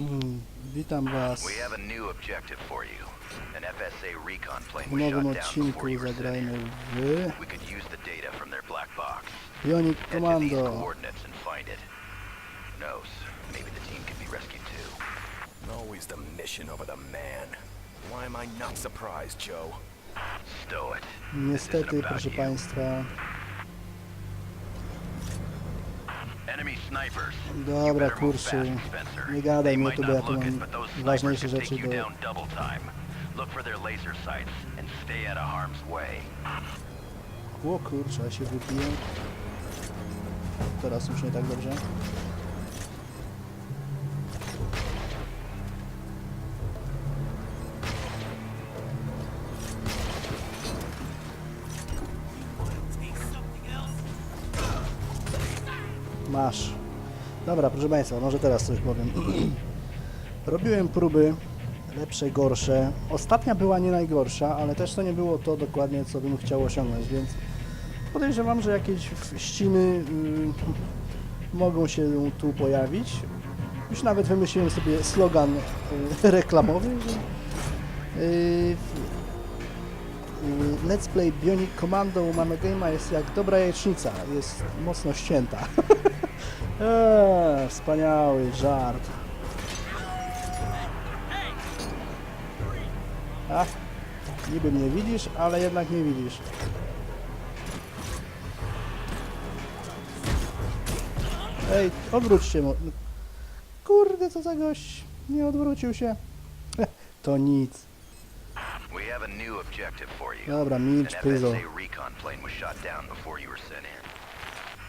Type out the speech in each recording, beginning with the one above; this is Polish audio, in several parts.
Mm, Witam Was w nowym odcinku. Zagrajmy w. Bionic Commando. too. Always the mission over the man. Why am I not surprised, Joe? Stow it. Niestety, proszę. Państwa, dobra kurczę, nie gadaj might tu, bo ja tu mam ważniejsze rzeczy do... O kurczę, ja się wybiję. Teraz już nie tak dobrze. Masz. Dobra, proszę Państwa, może teraz coś powiem. Robiłem próby, lepsze, gorsze. Ostatnia była nie najgorsza, ale też to nie było to dokładnie, co bym chciał osiągnąć, więc podejrzewam, że jakieś ściny y, mogą się tu pojawić. Już nawet wymyśliłem sobie slogan y, reklamowy, że y, Let's Play Bionic Commando u Manogama jest jak dobra jajecznica, jest mocno ścięta. eee, wspaniały żart. Ach, niby mnie widzisz, ale jednak nie widzisz. Ej, odwróć się. mo- Kurde, co za gość. Nie odwrócił się. To nic. Dobra, milcz, pyzo.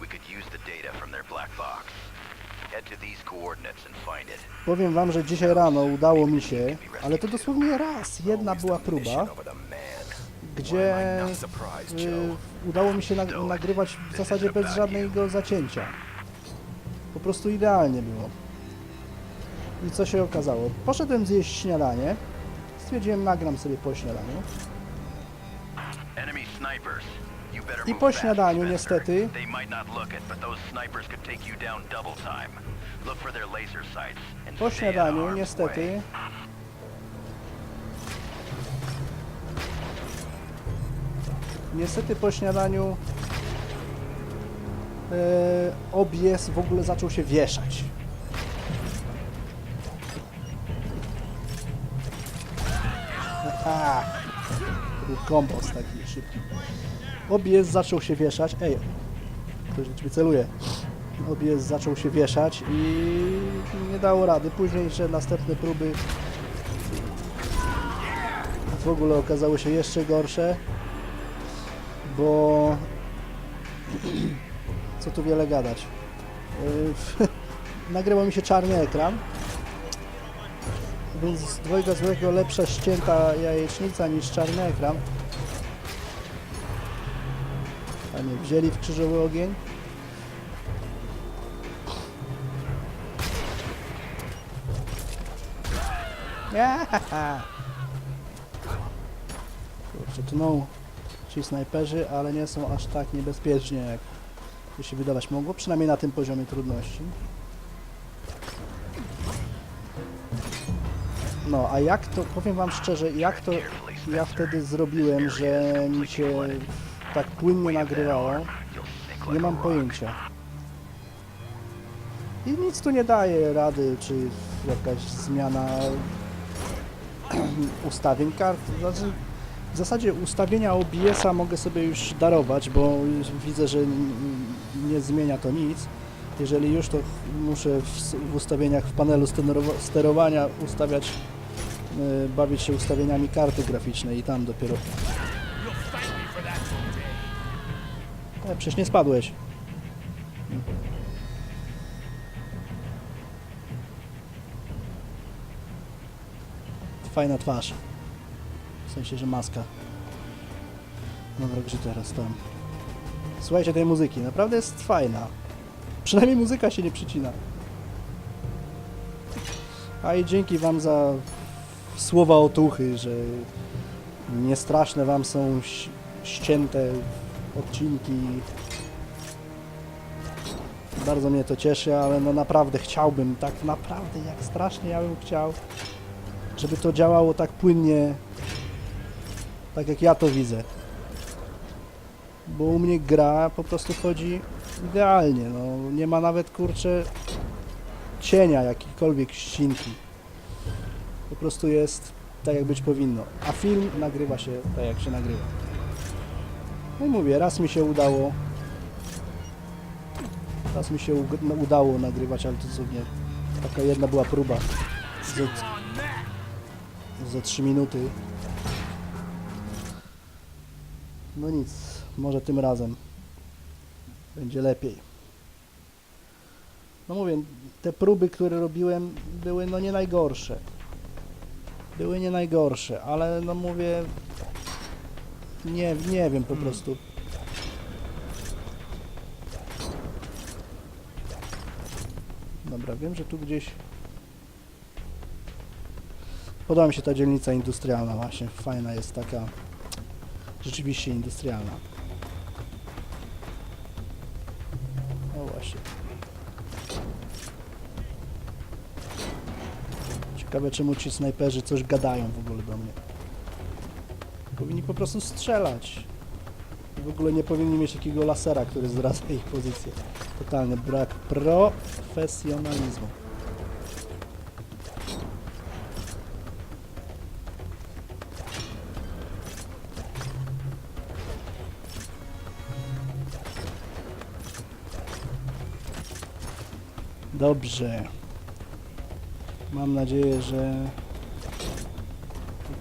We could use the data from their black box. Head to these coordinates and find it. Powiem wam, że dzisiaj rano udało mi się, ale to dosłownie raz, jedna Always była próba, gdzie y, udało mi się nag nagrywać w zasadzie bez żadnego zacięcia. Po prostu idealnie było. I co się okazało? Poszedłem zjeść śniadanie, stwierdziłem nagram sobie po śniadaniu. And Po stay out of śniadaniu niestety Niestety po śniadaniu e, obies w ogóle zaczął się wieszać. Aha, kombos taki szybki. Obies zaczął się wieszać. Ej, ktoś do ciebie celuje. Obies zaczął się wieszać i nie dało rady. Późniejsze następne próby w ogóle okazały się jeszcze gorsze, bo co tu wiele gadać. Yy, Nagrywał mi się czarny ekran, więc z dwojga złego lepsza ścięta jajecznica niż czarny ekran. A wzięli w krzyżowy ogień. Kurczę, tną ci snajperzy, ale nie są aż tak niebezpiecznie, jak się wydawać mogło, przynajmniej na tym poziomie trudności. No, a jak to, powiem wam szczerze, jak to ja wtedy zrobiłem, że mi się tak płynnie nagrywało, nie mam pojęcia. I nic tu nie daje rady, czy jakaś zmiana ustawień kart. Znaczy, w zasadzie ustawienia OBS-a mogę sobie już darować, bo widzę, że nie zmienia to nic. Jeżeli już, to muszę w, ustawieniach w panelu sterowa- sterowania ustawiać, bawić się ustawieniami karty graficznej i tam dopiero. E, przecież nie spadłeś. Fajna twarz. W sensie, że maska. Dobra, gdzie teraz tam? Słuchajcie tej muzyki, naprawdę jest fajna. Przynajmniej muzyka się nie przycina. A i dzięki wam za słowa otuchy, że nie straszne wam są ścięte odcinki Bardzo mnie to cieszy, ale no naprawdę chciałbym, tak naprawdę jak strasznie ja bym chciał, żeby to działało tak płynnie, tak jak ja to widzę. Bo u mnie gra po prostu chodzi idealnie, no nie ma nawet kurczę cienia jakiejkolwiek ścinki. Prostu jest tak jak być powinno, a film nagrywa się tak jak się nagrywa. No i mówię, raz mi się udało Raz mi się no, udało nagrywać, ale to sobie taka jedna była próba. Ze, ze 3 minuty. No nic, może tym razem będzie lepiej. No mówię, te próby, które robiłem, były no nie najgorsze. Były nie najgorsze, ale no mówię, nie, nie wiem po prostu. Dobra, wiem, że tu gdzieś... Podoba mi się ta dzielnica industrialna właśnie, fajna jest taka, rzeczywiście industrialna. Ciekawe czemu ci snajperzy coś gadają w ogóle do mnie. Powinni po prostu strzelać. W ogóle nie powinni mieć takiego lasera, który zdradza ich pozycję. Totalny brak profesjonalizmu. Dobrze. Mam nadzieję, że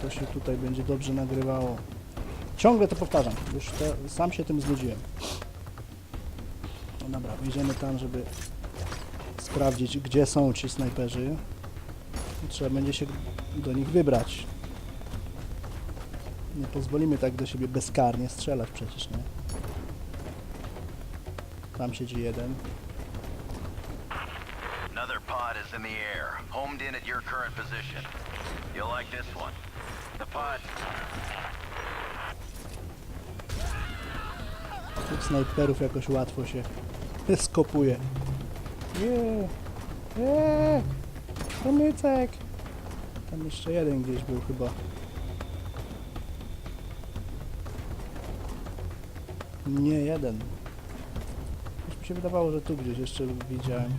to się tutaj będzie dobrze nagrywało. Ciągle to powtarzam, już sam się tym znudziłem. No dobra, wyjdziemy tam, żeby sprawdzić, gdzie są ci snajperzy. Trzeba będzie się do nich wybrać. Nie pozwolimy tak do siebie bezkarnie strzelać przecież, nie? Tam siedzi jeden. Pod is in the air, homed in at your current position. You'll like this one. The pod Tych snajperów jakoś łatwo się skopuje. Nie, nie, pomycek. Tam jeszcze jeden gdzieś był chyba. Nie, jeden. Już mi się wydawało, że tu gdzieś jeszcze widziałem.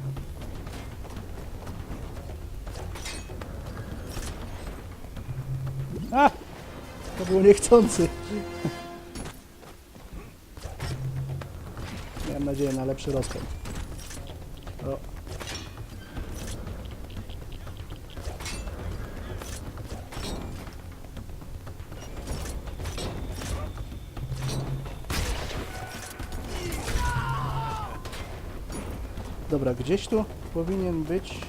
A! To było niechcący. Miałem nadzieję na lepszy rozpęd. O. Dobra, gdzieś tu powinien być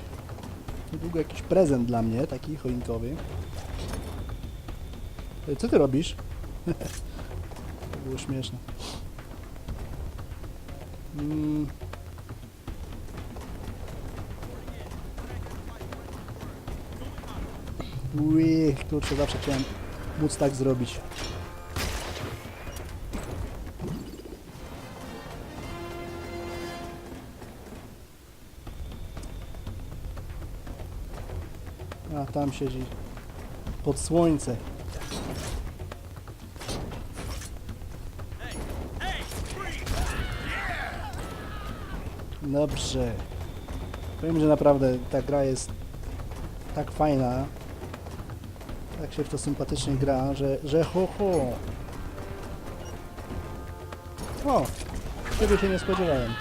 niedługo jakiś prezent dla mnie, taki choinkowy. Co ty robisz? to było śmieszne. Mm. Ui, kurczę, zawsze chciałem móc tak zrobić. A, tam siedzi. Pod słońce. Dobrze. Powiem, że naprawdę ta gra jest tak fajna, tak się w to sympatycznie gra, że, że ho ho. O, ciebie się nie spodziewałem.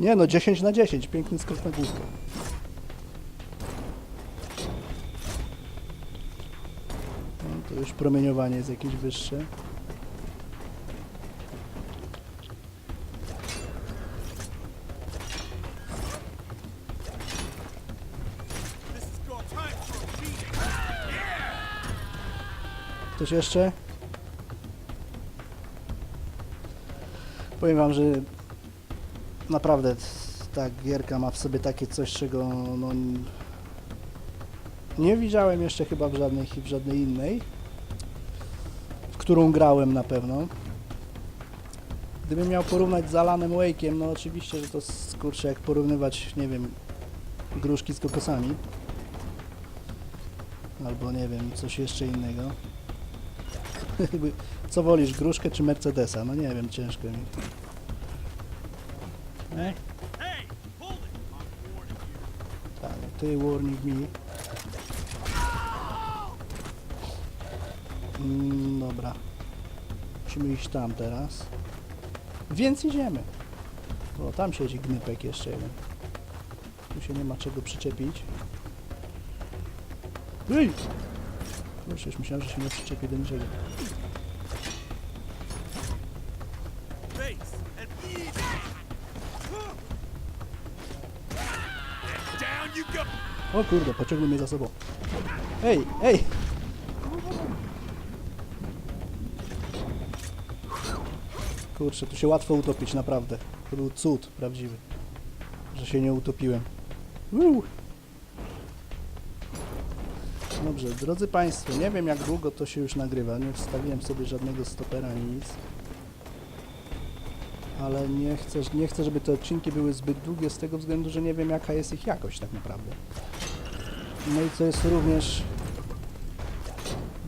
Nie no, 10 na 10, piękny skok na główkę. No, to już promieniowanie jest jakieś wyższe. Ktoś jeszcze? Powiem wam, że naprawdę ta gierka ma w sobie takie coś, czego no, nie widziałem jeszcze chyba w żadnej, w żadnej innej, w którą grałem na pewno. Gdybym miał porównać z Alanem Wake'iem, no oczywiście, że to skurcze jak porównywać, nie wiem, gruszki z kokosami. Albo nie wiem, coś jeszcze innego. Co wolisz, gruszkę czy Mercedesa? No nie wiem, ciężko mi. E? Tak, ty warning mi. Mm, dobra. Musimy iść tam teraz. Więc idziemy. O, tam siedzi gnypek jeszcze jeden. Tu się nie ma czego przyczepić. Ej! Kurczę, już myślałem, że się nie przyczepi do niczego. O kurde, pociągnął mnie za sobą. Ej, ej! Kurczę, tu się łatwo utopić, naprawdę. To był cud prawdziwy, że się nie utopiłem. Uuu. Dobrze, drodzy Państwo, nie wiem jak długo to się już nagrywa, nie wstawiłem sobie żadnego stopera ani nic. Ale nie chcę, nie chcę, żeby te odcinki były zbyt długie z tego względu, że nie wiem jaka jest ich jakość tak naprawdę. No i co jest również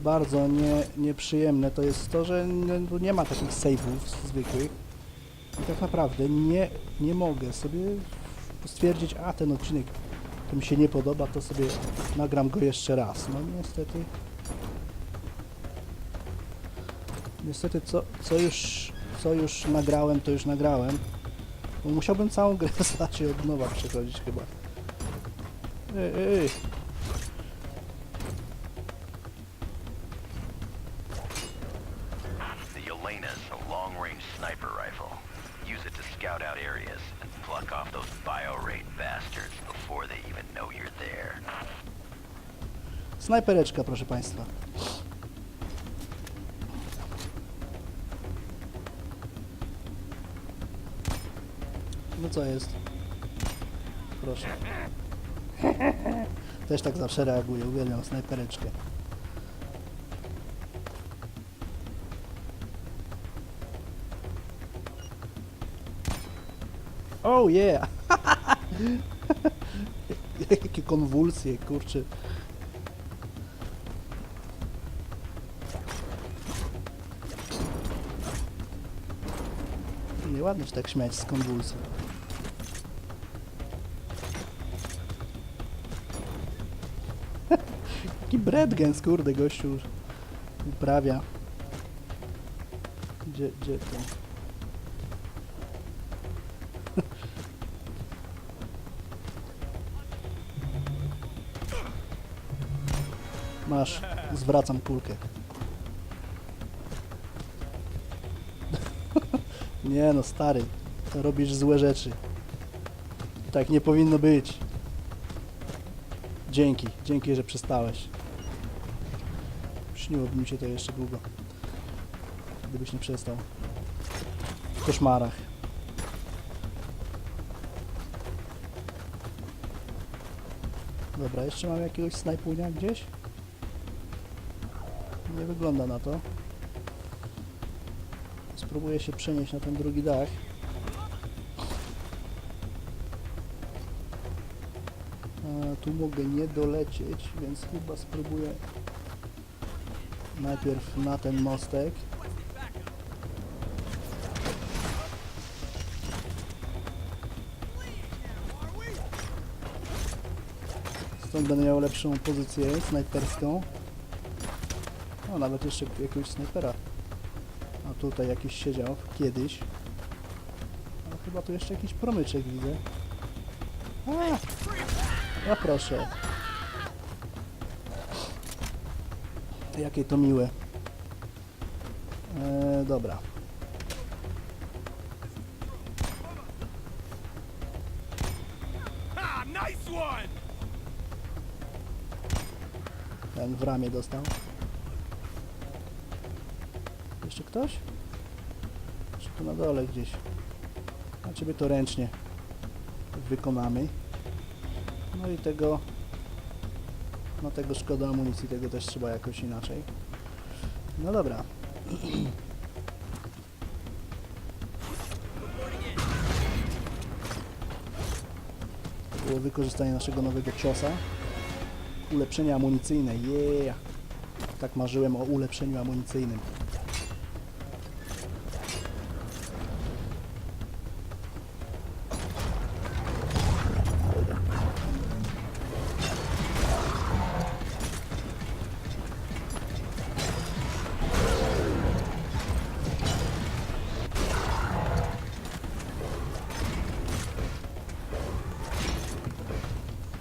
bardzo nie, nieprzyjemne, to jest to, że nie, tu nie ma takich save'ów zwykłych. I tak naprawdę nie, nie mogę sobie stwierdzić, a ten odcinek to mi się nie podoba, to sobie nagram go jeszcze raz. No niestety. Niestety co, co już co już nagrałem, to już nagrałem. Bo musiałbym całą grę zasadzie od nowa przechodzić chyba. Ej, ej, ej. The Elena's No co jest? Proszę. Też tak zawsze reaguję, uwielbiam snajpereczkę. Oh yeah! Jakie konwulsje, kurczę. Nieładnie się tak śmiać z konwulsji. Taki bredgens, kurde, gościu uprawia. Gdzie, gdzie to? Masz, zwracam kulkę. Nie no, stary, robisz złe rzeczy. Tak nie powinno być. Dzięki, dzięki, że przestałeś. Śniłoby mi się to jeszcze długo. Gdybyś nie przestał. W koszmarach. Dobra, jeszcze mam jakiegoś snajpunia gdzieś? Nie wygląda na to. Spróbuję się przenieść na ten drugi dach. Tu mogę nie dolecieć, więc chyba spróbuję najpierw na ten mostek. Stąd będę miał lepszą pozycję snajperską. O, nawet jeszcze jakiegoś snajpera. A tutaj jakiś siedział kiedyś. A chyba tu jeszcze jakiś promyczek widzę. A, a proszę. Jakie to miłe. E, dobra. Ten w ramię dostał. Jeszcze ktoś? Czy tu na dole gdzieś? A ciebie to ręcznie wykonamy. No i tego, no tego szkoda amunicji, tego też trzeba jakoś inaczej. No dobra. To było wykorzystanie naszego nowego ciosa. Ulepszenie amunicyjne, yeah! Tak marzyłem o ulepszeniu amunicyjnym.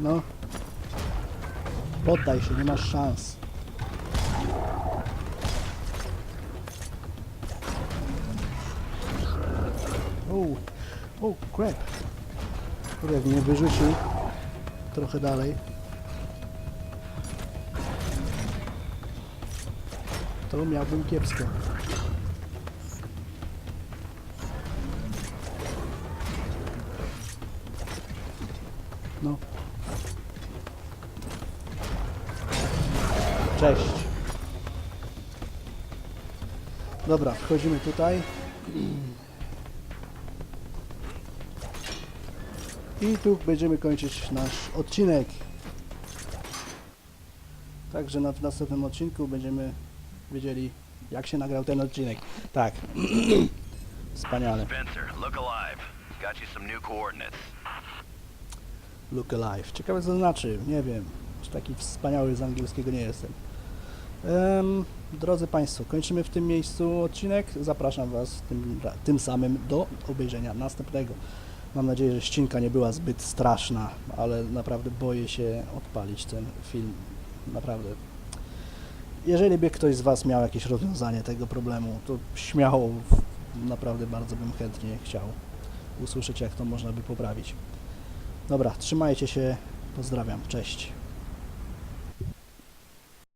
No. Poddaj się, nie masz szans. Oh, oh crap. Jak mnie wyrzucił trochę dalej. To miałbym kiepsko. No. Cześć. Dobra, wchodzimy tutaj. I tu będziemy kończyć nasz odcinek. Także na, w następnym odcinku będziemy wiedzieli, jak się nagrał ten odcinek. Tak. Wspaniale. Spencer, look alive. Got you some new coordinates. Look alive. Ciekawe co to znaczy, nie wiem. Aż taki wspaniały z angielskiego nie jestem. Drodzy Państwo, kończymy w tym miejscu odcinek. Zapraszam Was tym, tym samym do obejrzenia następnego. Mam nadzieję, że ścinka nie była zbyt straszna, ale naprawdę boję się odpalić ten film. Naprawdę. Jeżeli by ktoś z Was miał jakieś rozwiązanie tego problemu, to śmiało, naprawdę bardzo bym chętnie chciał usłyszeć, jak to można by poprawić. Dobra, trzymajcie się, pozdrawiam, cześć.